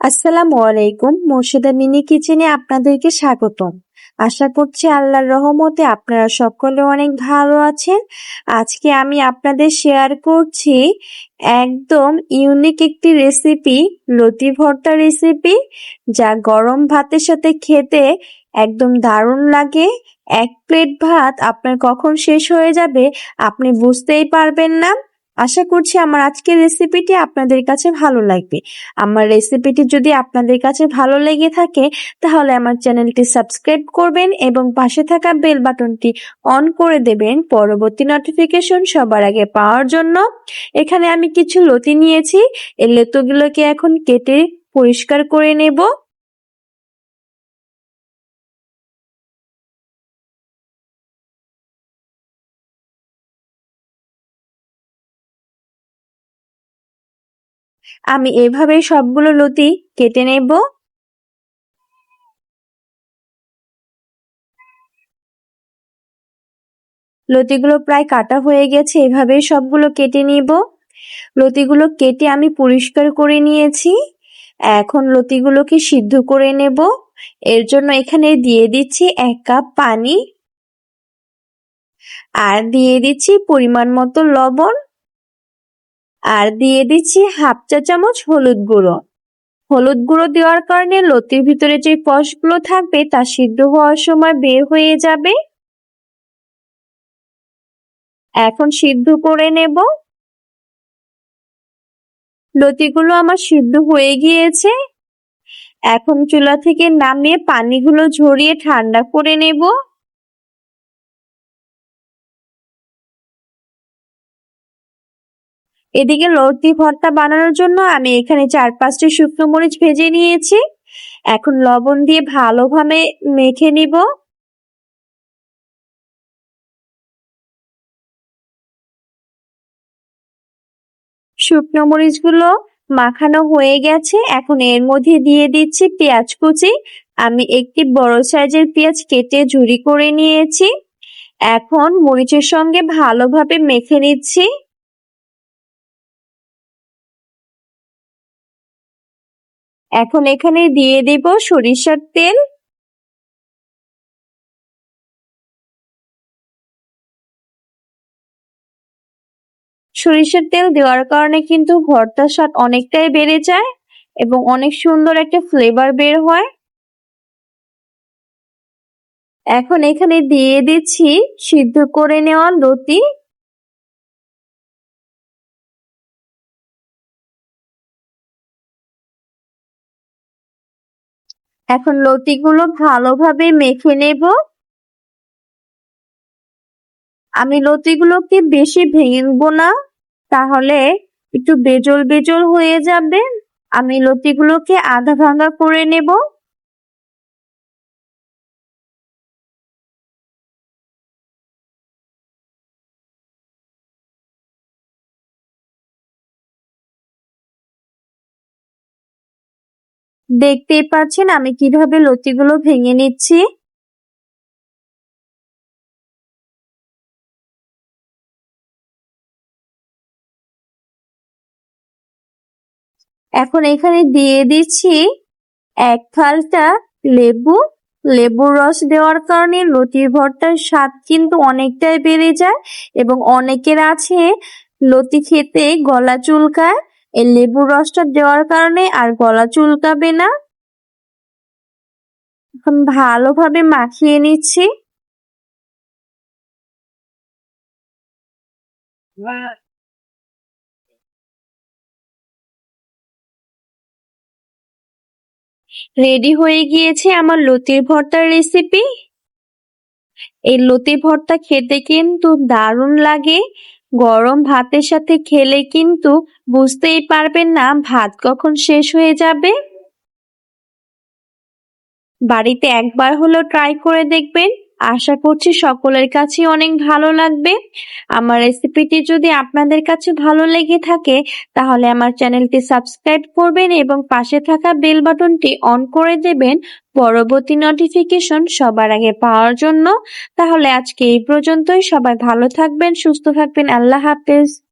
আসসালামু আলাইকুম, মোর্শেদা মিনি কিচেনে আপনাদেরকে স্বাগতম। আশা করছি আল্লাহর রহমতে আপনারা সকলে অনেক ভালো আছেন। আজকে আমি আপনাদের শেয়ার করছি একদম ইউনিক একটি রেসিপি, লতি ভর্তা রেসিপি, যা গরম ভাতের সাথে খেতে একদম দারুণ লাগে। এক প্লেট ভাত আপনার কখন শেষ হয়ে যাবে আপনি বুঝতেই পারবেন না। আশা করছি আমার আজকের রেসিপিটি আপনাদের কাছে ভালো লাগবে। আমার রেসিপিটি যদি আপনাদের কাছে ভালো লেগে থাকে, তাহলে আমার চ্যানেলটি সাবস্ক্রাইব করবেন এবং পাশে থাকা বেল বাটনটি অন করে দেবেন পরবর্তী নোটিফিকেশন সবার আগে পাওয়ার জন্য। এখানে আমি কিছু লতি নিয়েছি। এই লতিগুলোকে এখন কেটে পরিষ্কার করে নেব। আমি এভাবে সবগুলো লতি কেটে নেব। লতিগুলো প্রায় কাটা হয়ে গেছে এভাবে সবগুলো কেটে নিব। লতিগুলো কেটে আমি পরিষ্কার করে নিয়েছি। এখন লতিগুলোকে সিদ্ধ করে নেব। এর জন্য এখানে দিয়ে দিচ্ছি এক কাপ পানি। আর দিয়ে দিচ্ছি পরিমাণ মতো লবণ। আর দিয়ে দিচ্ছি হাফ চা চামচ হলুদ গুঁড়ো। হলুদ গুঁড়ো দেওয়ার কারণে লতির ভিতরে যে কষগুলো থাকবে তা সিদ্ধ হওয়ার সময় বের হয়ে যাবে। এখন সিদ্ধ করে নেব। লতিগুলো আমার সিদ্ধ হয়ে গিয়েছে। এখন চুলা থেকে নামিয়ে পানিগুলো ঝরিয়ে ঠান্ডা করে নেব। এদিকে লতি ভর্তা বানানোর জন্য আমি এখানে চার পাঁচটি শুকনো মরিচ ভেজে নিয়েছি। এখন লবণ দিয়ে ভালোভাবে মেখে নিব। শুকনো মরিচগুলো মাখানো হয়ে গেছে। এখন এর মধ্যে দিয়ে দিচ্ছি পেঁয়াজ কুচি। আমি একটি বড় সাইজের পেঁয়াজ কেটে ঝুরি করে নিয়েছি। এখন মরিচের সঙ্গে ভালোভাবে মেখে নিচ্ছি। এখন এখানে দিয়ে দেব সরিষার তেল। সরিষার তেল দেওয়ার কারণে কিন্তু ভর্তার স্বাদ অনেকটাই বেড়ে যায় এবং অনেক সুন্দর একটা ফ্লেভার বের হয়। এখন এখানে দিয়ে দিচ্ছি সিদ্ধ করে নেওয়া লতি। এখন লতিগুলো ভালোভাবে মেখে নেব। আমি লতিগুলোকে বেশি ভেঙব না, তাহলে একটু বেজল বেজল হয়ে যাবে। আমি লতিগুলোকে আধা ভাঙা করে নেব। দেখতেই পাচ্ছেন আমি কীভাবে লতিগুলো ভেঙে নিচ্ছি। এখন এখানে দিয়ে দিচ্ছি এক ফালটা লেবু। লেবুর রস দেওয়ার কারণে লতির ভর্তার স্বাদ কিন্তু অনেকটাই বেড়ে যায় এবং অনেকের আছে লতি খেতে গলা চুলকায়। এই লেবুর রসটা দেওয়ার কারণে আর গলা চুলকাবে না। এখন ভালোভাবে মাখিয়ে নিচ্ছি। রেডি হয়ে গিয়েছে আমার লতির ভর্তার রেসিপি এই লতি ভর্তা খেতে কিন্তু দারুণ লাগে। গরম ভাতের সাথে খেলে কিন্তু বুঝতেই পারবেন না ভাত কখন শেষ হয়ে যাবে। বাড়িতে একবার হলো ট্রাই করে দেখবেন। আশা করছি সকলের কাছে অনেক ভালো লাগবে। আমার রেসিপিটি যদি আপনাদের কাছে ভালো লেগে থাকে, তাহলে আমার চ্যানেলটি সাবস্ক্রাইব করবেন এবং পাশে থাকা বেল বাটনটি অন করে দেবেন পরবর্তী নোটিফিকেশন সবার আগে পাওয়ার জন্য। তাহলে আজকে এই পর্যন্তই। সবাই ভালো থাকবেন, সুস্থ থাকবেন। আল্লাহ হাফেজ।